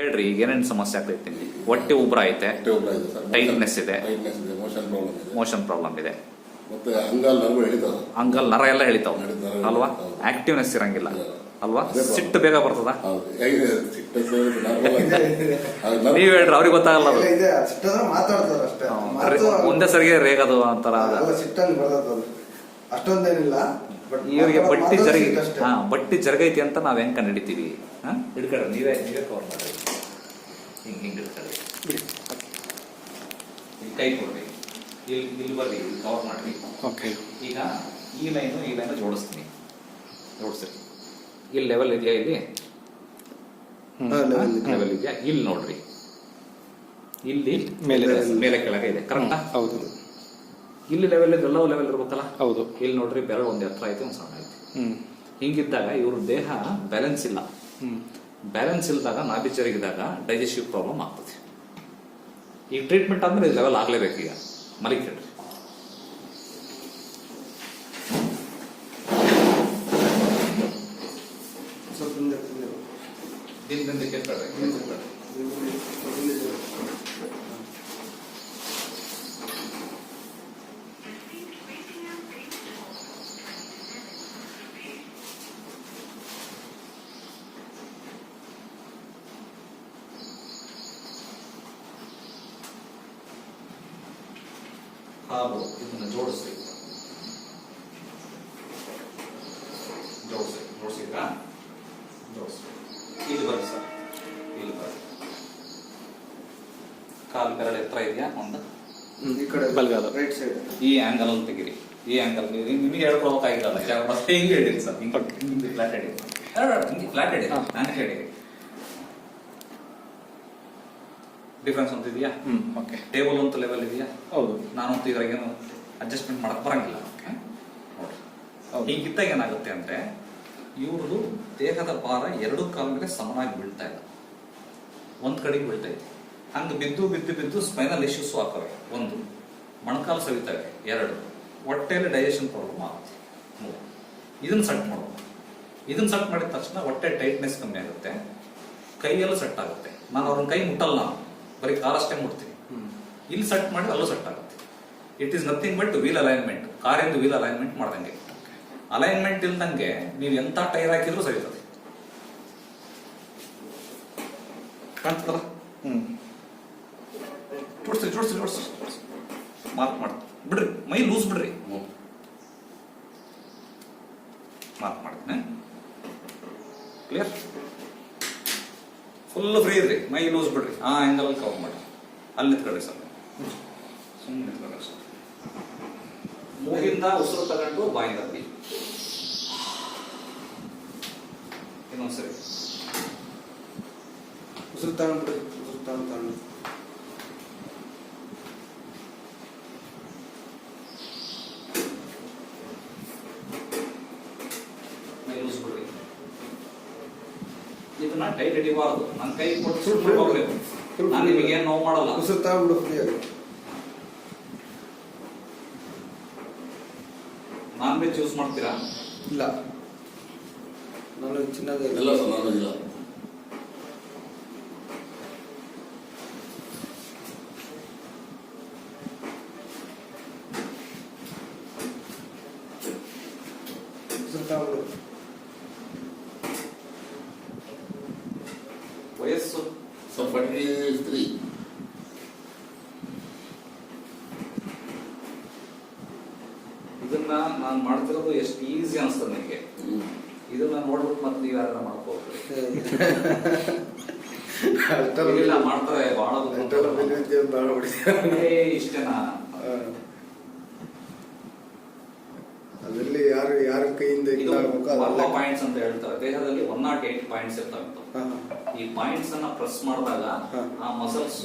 ಹೇಳ್ರಿ ಈಗ ಏನೇನು ಸಮಸ್ಯೆ ಆಗ್ತೈತಿ? ಹೊಟ್ಟೆ ಉಬ್ರ ಐತೆ? ಹೊಟ್ಟೆ ಉಬ್ರ ಇದೆ ಸರ್. Tightness ಇದೆ. ಟೈಟ್ನೆಸ್ ಇದೆ ಮೋಷನ್ ಪ್ರಾಬ್ಲಮ್ ಇದೆ. ಮೋಷನ್ ಪ್ರಾಬ್ಲಮ್ ಇದೆ. ಮತ್ತೆ ಅಂಗಾಲ್ ನರಗಳು ಎಳಿತಾವ? ಅಂಗಲ್ ನರ ಎಲ್ಲ ಎಳಿತಾವ? ಅಲ್ವಾ? ಆಕ್ಟಿವ್ನೆಸ್ ಇರಂಗಿಲ್ಲ. ಅಲ್ವಾ? ಸಿಟ್ಟು ಬೇಗ ಬರ್ತದ? ನೀವ್ ಹೇಳ್ರಿ ಅವ್ರಿಗೆ ಗೊತ್ತಾಗಲ್ಲ ಒಂದೇ ಸರಿಗೆ ರೇಗದು ಅಂತಾರ ಅಷ್ಟೊಂದೇನಿಲ್ಲ ಇವ್ರಿಗೆ ಬಟ್ಟಿ ಜರಗಿ. ಹಾ ಬಟ್ಟಿ ಜರಗೈತಿ ಅಂತ ನಾವ್ ಹೆಂಗ್ ಕಂಡಿಡಿತೀವಿ ಹಾ? ಹಿಡ್ಕೊಳ್ರಿ ನೀವೇ ನೀವೇ ಕವರ್ ಮಾಡ್ರಿ ಹಿಂಗ್ ಹಿಂಗ್ ಹಿಡ್ಕೊಳ್ಳಿ ಈಗ ಕೈ ಕೊಡ್ರಿ. ಇಲ್ಲಿ ಇಲ್ಲಿ ಬರ್ರಿ ಕವರ್ ಮಾಡ್ರಿ. ಓಕೆ. ಈಗ ಈ ಲೈನು ಈ ಲೈನ್ ಜೋಡಿಸ್ತೀನಿ. ಜೋಡಿಸ್ರಿ. ಇಲ್ಲಿ ಲೆವೆಲ್ ಇದೆಯಾ ಇಲ್ಲಿ. ಲೆವೆಲ್ ಇದೆಯಾ? ಇಲ್ಲಿ ನೋಡ್ರಿ. ಇಲ್ಲಿ ಮೇಲೆ ಮೇಲೆ ಕೆಳಗೆ. ಇದೆ ಕರೆಕ್ಟಾ ಹೌದು. ಇಲ್ಲಿ ಲೆವೆಲ್ ಎಲ್ಲ ಲೆವೆಲ್ ಇರ್ಬೇಕಲ್ಲ? ಹೌದು. ಇಲ್ಲಿ ನೋಡ್ರಿ ಬೆರಳು ಒಂದ್ ಎತ್ತರ ಐತಿ ಒಂದು ಸಣ್ಣ ಐತಿ ಹ್ಮ್. ಹಿಂಗಿದ್ದಾಗ ಇವ್ರ ದೇಹ ಬ್ಯಾಲೆನ್ಸ್ ಇಲ್ಲ. ಹ್ಮ್. ಬ್ಯಾಲೆನ್ಸ್ ಇಲ್ದಾಗ ನಾಭಿ ಜರುಗಿದಾಗ ಡೈಜೆಸ್ಟಿವ್ ಪ್ರಾಬ್ಲಮ್ ಆಗ್ತದೆ. ಈ ಟ್ರೀಟ್ಮೆಂಟ್ ಅಂದ್ರೆ ಈ ಲೆವೆಲ್ ಆಗ್ಲೇಬೇಕು ಈಗ ಮಲಿಕ್ ಹೇಳ್ರಿ ಸ್ವಲ್ಪ ಹಿಂದೆ ಹಿಂದೆ. ದಿನದಿಂದ ಕೇಳ್ಬೇಡ್ರಿ ಕೇಳ್ಬೇಡ್ರಿ. ಹಾಗೂ ಇದನ್ನ ಜೋಡಿಸ್ಬೇಕು ಜೋಡಿಸಿ ಜೋಡಿಸಿದ್ರಾ ಜೋಡಿಸ್ರಿ ಇಲ್ಲಿ ಬರ್ರಿ ಸರ್ ಇಲ್ಲಿ ಬರ್ರಿ ಕಾಲು ಬೆರಳು ಎತ್ತರ ಇದೆಯಾ? ಒಂದು. ಈ ಕಡೆ ಬಲ್ಗಾಲ ರೈಟ್ ಸೈಡ್ ಈ ಆಂಗಲ್ ಅಲ್ಲಿ ತೆಗಿರಿ. ಈ ಆಂಗಲ್ ನಿಮಗೆ ಹೇಳ್ಕೊಳ್ಬೇಕಾಗಿರಲ್ಲ ಮತ್ತೆ ಹಿಂಗೆ ಹೇಳಿರಿ ಸರ್ ಹಿಂಗೆ ಹಿಂಗೆ ಫ್ಲಾಟ್ ಹೇಳಿ ಹಿಂಗೆ ಫ್ಲಾಟ್ ಹೇಳಿ ನಾನು ಹೇಳಿ ಡಿಫ್ರೆನ್ಸ್ ಅಂತ ಇದೆಯಾ? ಓಕೆ ಟೇಬಲ್ ಅಂತ ಲೆವೆಲ್ ಇದೆಯಾ? ಹೌದು. ನಾನಂತೂ ಇದ್ರಾಗೇನು ಅಡ್ಜಸ್ಟ್ಮೆಂಟ್ ಮಾಡಕ್ ಬರಂಗಿಲ್ಲ. ಓಕೆ ನೋಡಿ ಹೌದು. ಹೀಗಿದ್ದಾಗ ಏನಾಗುತ್ತೆ ಅಂದ್ರೆ ಇವ್ರದ್ದು ದೇಹದ ಭಾರ ಎರಡು ಕಾಲ ಮೇಲೆ ಸಮನಾಗಿ ಬೀಳ್ತಾ ಇಲ್ಲ. ಒಂದ್ ಕಡೆಗೆ ಬೀಳ್ತಾ ಇದೆ. ಹಂಗ ಬಿದ್ದು ಬಿದ್ದು ಬಿದ್ದು ಸ್ಪೈನಲ್ ಇಶ್ಯೂಸ್ ಹಾಕವೆ ಒಂದು. ಮೊಣಕಾಲು ಸವಿತವೆ ಎರಡು. ಹೊಟ್ಟೆಯಲ್ಲಿ ಡೈಜೆಷನ್ ಪ್ರಾಬ್ಲಮ್ ಆಗುತ್ತೆ. ಮೂರು. ಇದನ್ನ ಸೆಟ್ ಮಾಡೋದು. ಇದನ್ನ ಸೆಟ್ ಮಾಡಿದ ತಕ್ಷಣ ಹೊಟ್ಟೆ ಟೈಟ್ನೆಸ್ ಕಮ್ಮಿ ಆಗುತ್ತೆ. ಕೈಯಲ್ಲೂ ಸೆಟ್ ಆಗುತ್ತೆ. ನಾನು ಅವ್ರನ್ನ ಕೈ ಮುಟ್ಟಲ್ಲ. ಬರೀ ಕಾಲಷ್ಟೇ ಮುಟ್ತೀನಿ ಹ್ಮ್. ಇಲ್ಲಿ ಸೆಟ್ ಮಾಡಿ ಅಲ್ಲೂ ಸೆಟ್ ಆಗುತ್ತೆ. It is nothing but wheel alignment ಕಾರಿಂದ wheel alignment ಮಾಡ್ದಂಗೆ. ಅಲೈನ್ಮೆಂಟ್ ಇಲ್ದಂಗೆ ನೀವು ಎಂತ ಟೈರ್ ಹಾಕಿದ್ರು ಸರಿತದೆ. ಹ್ಮ್. ಜೋಡಿಸ್ರಿ ಜೋಡಿಸ್ರಿ ಜೋಡಿಸ್ರಿ ಮಾರ್ಕ್ ಮಾಡಿ. ಬಿಡ್ರಿ ಮೈ ಲೂಸ್ ಬಿಡ್ರಿ. ಮಾರ್ಕ್ ಮಾಡ್ತೀನಿ ಕ್ಲಿಯರ್ ಫುಲ್ ಫ್ರೀ ಇದ್ರಿ. ಮೈ ಲೂಸ್ ಬಿಡ್ರಿ. ಆ ಆಂಗಲ್ ಅಲ್ಲಿ ಕವರ್ ಮಾಡಿ ಅಲ್ಲಿ ನಿಂತ್ಕೊಳ್ರಿ ಸರ್. ಸುಮ್ಮನೆ ನಿಂತ್ಕೊಳ್ರಿ ಸರ್. ಮೂಗಿಂದ ಉಸಿರು ತಗೊಂಡು ಬಾಯಿಂದ ಬಿ ಇನ್ನೊಂದ್ಸರಿ. ಉಸಿರು ತಗೊಂಡ್ಬಿಡಿ ಉಸಿರು ತಗೊಂಡು ತಗೊಂಡು. ಮೈ ಲೂಸ್ ಬಿಡ್ರಿ. ಇದನ್ನ ಟೈಟ್ ಹಿಡಿಬಾರ್ದು ಕೈ ಕೊಟ್ಟು ಹೋಗ್ಬೇಕು ನಾನು ನಿಮಗೆ ಏನು ನೋವು ಮಾಡಲ್ಲ. ಉಸಿರು ತಗೊಂಡ್ಬಿಡು ಫ್ರೀ ಆಗಿ. ನಾನ್ ವೆಜ್ ಯೂಸ್ ಮಾಡ್ತೀರಾ? ಇಲ್ಲ. ನಾನು ಚಿನ್ನದ ಇಲ್ಲ. ಸರ್ ನಾನು ಇಲ್ಲ. ಉಸಿರು ತಗೊಂಡ್ಬಿಡು ಸರ್ ಇದನ್ನ ನಾನು ಮಾಡ್ತಿರೋದು ಎಷ್ಟು ಈಸಿ ಅನಿಸ್ತದೆ ನನಗೆ ಇದನ್ನ ನೋಡ್ಬಿಟ್ಟು ಮತ್ತೆ ನೀವು ಯಾರು ಮಾಡ್ಕೋಬೇಕು ಇಲ್ಲ ಮಾಡ್ತಾರೆ ಬಹಳ. ಇಷ್ಟೇನಾ. ಅದರಲ್ಲಿ ಯಾರು ಯಾರ ಕೈಯಿಂದ ಪಾಯಿಂಟ್ಸ್ ಅಂತ ಹೇಳ್ತಾರೆ. ದೇಹದಲ್ಲಿ ಒನ್ ನಾಟ್ ಏಟ್ ಪಾಯಿಂಟ್ಸ್ ಇರ್ತವೆ ಈ ಪಾಯಿಂಟ್ಸ್ ಅನ್ನ ಪ್ರೆಸ್ ಮಾಡಿದಾಗ ಆ ಮಸಲ್ಸ್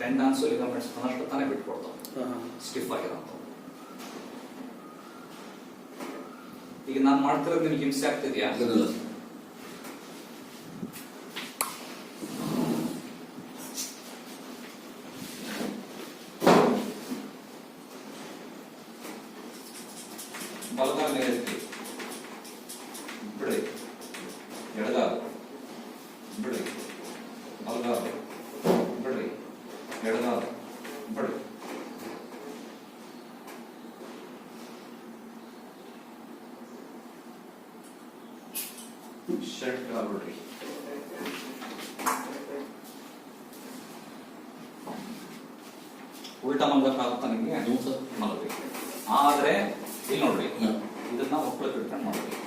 ಟೆಂಡನ್ಸ್ ಲಿಗಮೆಂಟ್ಸ್ ತನ್ನಷ್ಟು ತಾನೇ ಬಿಟ್ಕೊಡ್ತಾವೆ. ಸ್ಟಿಫ್ ಆಗಿರೋಂಥವು. ಈಗ ನಾನು ಮಾಡ್ತಿರೋದು ನಿಮ್ಗೆ ಹಿಂಸೆ ಆಗ್ತಿದ್ಯಾ ಏನಿಲ್ಲ ಬಲಗಾಲ ಮೇಲೆ ಎತ್ತಿ. ಬಿಡಿ ಎಡಗಾಲ ಬಿಡಿ ಬಲಗಾಲ ಬಲಗಾಲ ಬಿಡ್ರಿ ಎಡಗಾಲ ಬಿಡ್ರಿ ಶರ್ಟ್ ಕಾಲ ಬಿಡ್ರಿ ಉಲ್ಟಾ ಮಲ್ಗಕ್ಕಾಗುತ್ತಾ ನಿಮಗೆ? ಸರ್ ಮಲಗ್ರಿ ಆದ್ರೆ ಇಲ್ಲಿ ನೋಡ್ರಿ. ಇದನ್ನ ಒಕ್ಕಳ ಇಟ್ಕೊಂಡು ಮಾಡಬೇಕು.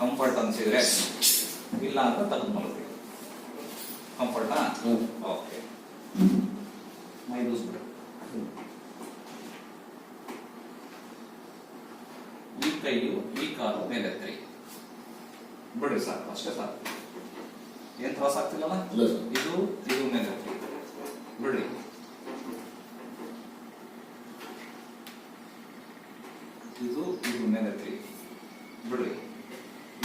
ಕಂಫರ್ಟ್ ಅನ್ಸಿದ್ರೆ ಇಲ್ಲ ಅಂತ ತೆಗೆದು ಮಲಗ್ರಿ ಕಂಫರ್ಟಾ ಓಕೆ ಮೈ ದೂಸ್ಬಿಡ್ರಿ ಈ ಕೈಯು ಈ ಕಾಲು ಮೇಲೆ ಬಿಡ್ರಿ ಸಾಕು ಅಷ್ಟೇ ಸಾಕು. ಏನ್ ತ್ರಾಸ ಆಗ್ತಿಲ್ಲಲ್ಲ ಇದು ಇದು ಮೇಲೆ ಬಿಡ್ರಿ ಇದು ಇದು ಮೇಲೆತ್ರಿ ಬಿಡ್ರಿ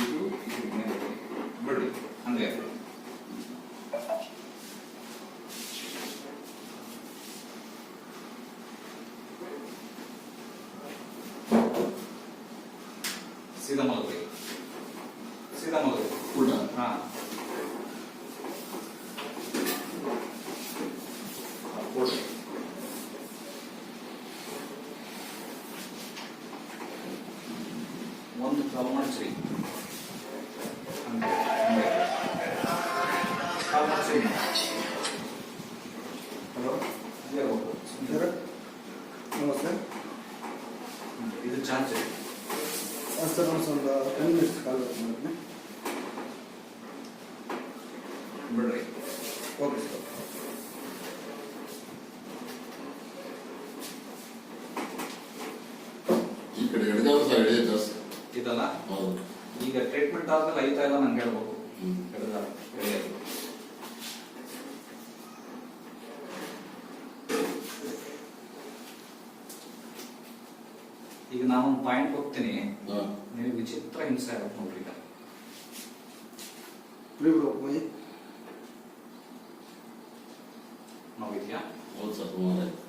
ಇದು ಇದು ಮೇಲೆತ್ರಿ ಬಿಡ್ರಿ ಹಂಗೆ ಸೀದಾ ಮಲಗ್ರಿ ಸೀದಾ ಮಲಗ್ರಿ ಉಲ್ಟ ಹಾ ಕೊಡ್ರಿ ಒಂದು. ಕಾಲ್ ಮಾಡಿಸ್ರಿ ಹಲೋ. ಸರ್ ನಮಸ್ತೆ ಇದು ಚಾನ್ಸ್ ಇದೆ ಸರ್ ಸರ್ ಒಂದು ಟೆನ್ ಮಿನಿಟ್ಸ್ ಕಾಲ್ ಮಾಡ್ತೀನಿ ಬಿಡ್ರಿ. ಓಕೆ ಸರ್ ಈ ಕಡೆ ಎಡಗಾಲ ಸರ್ ಎಳೆ ಜಾಸ್ತಿ ಇದಲ್ಲ ಹೌದು ಈಗ ಟ್ರೀಟ್ಮೆಂಟ್ ಆದ್ಮೇಲೆ ಐತಾ ಇಲ್ಲ ನಂಗೆ ಹೇಳ್ಬೇಕು ಹ್ಞೂ ಎಡಗಾಲ ಎಳೆಯೋದು ಈಗ ನಾನೊಂದು ಪಾಯಿಂಟ್ ಹೋಗ್ತೀನಿ. ಹಾಂ ನೀವು ವಿಚಿತ್ರ ಹಿಂಸೆ ಆಗುತ್ತೆ ನೋಡ್ರಿ ಈಗ ಫ್ರೀ ಬಿಡು ಮೈ ನೋವಿದ್ಯಾ? ಹೌದು ಸರ್ ಸುಮಾರು ಆಯ್ತು.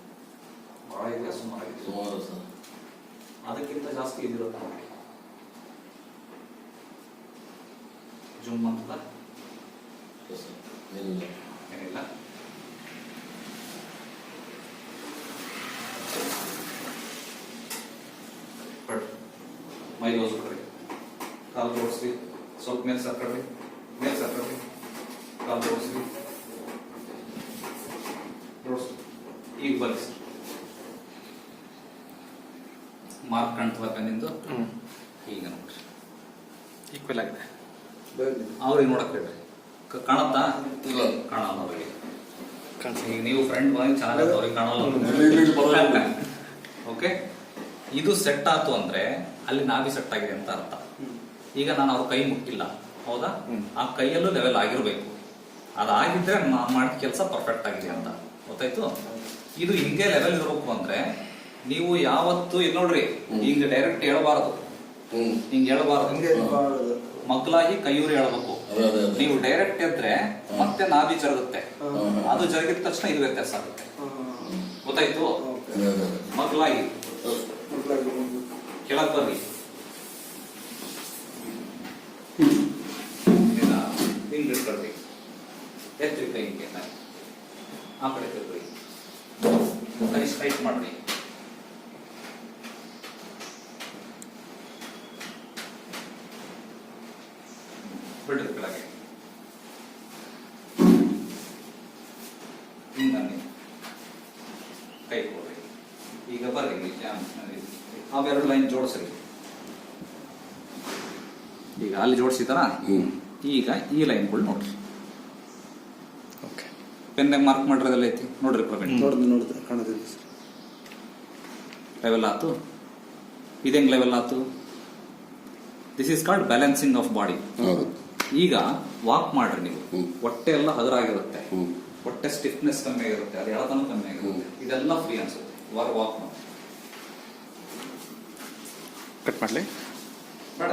ಭಾಳ ಇದೆಯಾ? ಸುಮಾರು ಇದೆಯಾ ಸುಮಾರು ಸರ್. ಅದಕ್ಕಿಂತ ಜಾಸ್ತಿ ಇದಿರುತ್ತೆ ನೋಡಿ ಜೂಮ್ ಅಂತದ ಇಲ್ಲ ಸರ್ ಏನಿಲ್ಲ ಏನಿಲ್ಲ ಬಟ್ ಮೈ ಲೋಸ್ ಕಡೆ ಕಾಲು ತೋರಿಸ್ರಿ ಸ್ವಲ್ಪ ಮೇಲೆ ಸರ್ಕಡ್ರಿ ಮೇಲೆ ಸರ್ಕಡ್ರಿ ಕಾಲು ತೋರಿಸ್ರಿ ಈಗ ಬರ್ರಿ ಸರ್ ಮಾರ್ಕ್ ಕಾಣ್ತದ ನಿಂದು ಈಗ ನೋಡ್ರಿ ಈಕ್ವಲ್ ಆಗಿದೆ. ಅವ್ರಿಗೆ ನೋಡಕ್ ಹೇಳ್ರಿ ಕಾಣತ್ತಾ? ಇಲ್ಲ ಕಾಣಲ್ಲ ಅವ್ರಿಗೆ. ಈಗ ನೀವು ಫ್ರೆಂಡ್ ಬಂದು ಚೆನ್ನಾಗಿ ಅವ್ರಿಗೆ ಕಾಣಲ್ಲ. ಓಕೆ ಇದು ಸೆಟ್ ಆಯ್ತು ಅಂದ್ರೆ ಅಲ್ಲಿ ನಾಭಿ ಸೆಟ್ ಆಗಿದೆ ಅಂತ ಅರ್ಥ. ಈಗ ನಾನು ಅವ್ರ ಕೈ ಮುಟ್ಟಿಲ್ಲ. ಹೌದಾ. ಆ ಕೈಯಲ್ಲೂ ಲೆವೆಲ್ ಆಗಿರ್ಬೇಕು. ಅದಾಗಿದ್ರೆ ನಾನು ಮಾಡಿದ ಕೆಲಸ ಪರ್ಫೆಕ್ಟ್ ಆಗಿದೆ ಅಂತ. ಗೊತ್ತಾಯ್ತು? ಇದು ಹಿಂಗೆ ಲೆವೆಲ್ ಇರಬೇಕು ಅಂದ್ರೆ ನೀವು ಯಾವತ್ತು ಇಲ್ಲಿ ನೋಡ್ರಿ. ಹಿಂಗ್ ಡೈರೆಕ್ಟ್ ಹೇಳಬಾರದು. ಹಿಂಗ್ ಹೇಳಬಾರದು. ಮಗ್ಲಾಗಿ ಕೈಯೂರಿ ಹೇಳ್ಬೇಕು. ನೀವು ಡೈರೆಕ್ಟ್ ಎದ್ರೆ ಮತ್ತೆ ನಾಭಿ ಜರುಗುತ್ತೆ. ಅದು ಜರುಗಿದ ತಕ್ಷಣ ಇದು ವ್ಯತ್ಯಾಸ ಆಗುತ್ತೆ. ಗೊತ್ತಾಯ್ತು? ಮಗ್ಲಾಗಿ. ಕೆಳಗ್ ಬರ್ರಿ. ಹಿಂಗ್ ಇಟ್ಕೊಳ್ರಿ ಎತ್ರಿ ಕೈ ಹಿಂಗೆ. ಆ ಕಡೆ. ತಿರ್ಗ್ರಿ ಕೈ ಮಾಡ್ರಿ ಬಿಡ್ರಿ ಕೆಳಗೆ. ಕೈ ಕೊಡ್ರಿ. ಈಗ ಬರ್ರಿ. ಅವೆರಡು ಲೈನ್ ಜೋಡಿಸ್ರಿ. ಈಗ ಅಲ್ಲಿ ಜೋಡಿಸಿದಾರ ಈಗ ಈ ಲೈನ್ಗಳು ನೋಡ್ರಿ. ಪೆನ್ ಮಾರ್ಕ್ ಮಾಡಿರೋದೆಲ್ಲ ಐತಿ. ನೋಡ್ರಿ ಪ್ರವೀಣ್. ನೋಡ್ದೆ ನೋಡ್ದೆ ಕಾಣೋದಿಲ್ಲ ಸರ್. ಲೆವೆಲ್ ಆತು? ಇದೆಂಗ್ ಲೆವೆಲ್ ಆತು? This is called balancing of body ಹೌದು. ಈಗ ವಾಕ್ ಮಾಡ್ರಿ ನೀವು. ಹೊಟ್ಟೆ ಎಲ್ಲ ಹದರಾಗಿರುತ್ತೆ ಹೊಟ್ಟೆ ಸ್ಟಿಫ್ನೆಸ್ ಕಮ್ಮಿ ಆಗಿರುತ್ತೆ. ಅದು ಯಾವ್ದಾನು ಕಮ್ಮಿ ಆಗಿರುತ್ತೆ? ಇದೆಲ್ಲ ಫ್ರೀ ಅನ್ಸುತ್ತೆ. ಇವಾಗ ವಾಕ್ ಮಾಡಿ. ಕಟ್ ಮಾಡಲಿ. ಬೇಡ.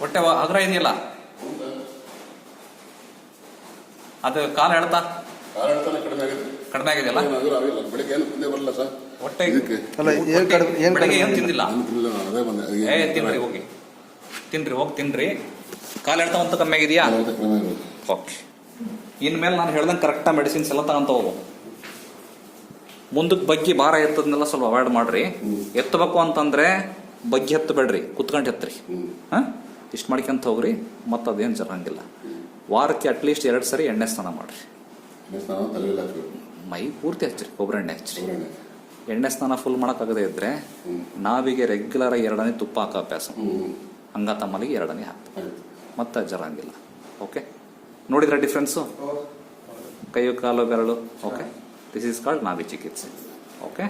ಹೊಟ್ಟೆ ಹಗುರ ಅಗ್ರ ಇದೆಯಲ್ಲ? ಅದು ಕಾಲು ಹೇಳ್ತಾ ಕಡಿಮೆ ಆಗಿದೆ. ಕಡಿಮೆ ಆಗಿದೆಯಲ್ಲ? ಹೊಟ್ಟೆ ಇದಕ್ಕೆ. ಅಲ್ಲ ಏನು ಕಡಿಮೆ ಏನು ಬೆಳಿಗ್ಗೆ ಏನು ತಿಂದಿಲ್ಲ? ಏ ತಿನ್ರಿ ಹೋಗಿ. ತಿನ್ರಿ ಹೋಗಿ ತಿನ್ರಿ. ಕಾಲು ಎಳ್ತಾ ಅಂತ ಕಮ್ಮಿ ಆಗಿದೆಯಾ? ಓಕೆ. ಇನ್ಮೇಲೆ ನಾನು ಹೇಳ್ದಂಗೆ ಕರೆಕ್ಟಾಗಿ ಮೆಡಿಸಿನ್ಸ್ ಎಲ್ಲ ತಗೊಂತ ಹೋಗು ಮುಂದಕ್ಕೆ ಬಗ್ಗಿ ಭಾರ ಎತ್ತದನ್ನೆಲ್ಲ ಸ್ವಲ್ಪ ಅವಾಯ್ಡ್ ಮಾಡ್ರಿ. ಎತ್ತಬೇಕು ಅಂತಂದ್ರೆ ಬಗ್ಗಿ ಎತ್ತಬೇಡ್ರಿ. ಕುತ್ಕೊಂಡು ಎತ್ತರಿ ಹಾಂ? ಇಷ್ಟು ಮಾಡ್ಕೊಂತ ಹೋಗ್ರಿ ಮತ್ತು ಅದೇನು ಜರಂಗಿಲ್ಲ ವಾರಕ್ಕೆ ಅಟ್ಲೀಸ್ಟ್ ಎರಡು ಸರಿ ಎಣ್ಣೆ ಸ್ನಾನ ಮಾಡಿರಿ. ಮೈ ಪೂರ್ತಿ ಹಚ್ಚಿರಿ ಕೊಬ್ಬರಿ ಎಣ್ಣೆ ಹಚ್ಚಿರಿ. ಎಣ್ಣೆ ಸ್ನಾನ ಫುಲ್ ಮಾಡೋಕ್ಕಾಗದೇ ಇದ್ರೆ ಹ್ಮ್. ನಾವಿಗೆ ರೆಗ್ಯುಲರ್ ಎರಡನೇ ತುಪ್ಪ ಹಾಕೋ ಅಭ್ಯಾಸ. ಹಂಗ ತಮ್ಮಲ್ಲಿಗೆ ಎರಡನೇ ಹಾಕ್ತಾರೆ ಆಯ್ತು. ಮತ್ತೆ ಜರಂಗಿಲ್ಲ ಓಕೆ ನೋಡಿದ್ರೆ ಡಿಫ್ರೆನ್ಸು ಕೈಯು ಕಾಲು ಬೆರಳು? ಓಕೆ ದಿಸ್ ಈಸ್ ಕಾಲ್ಡ್ ನಾವಿ ಚಿಕಿತ್ಸೆ ಓಕೆ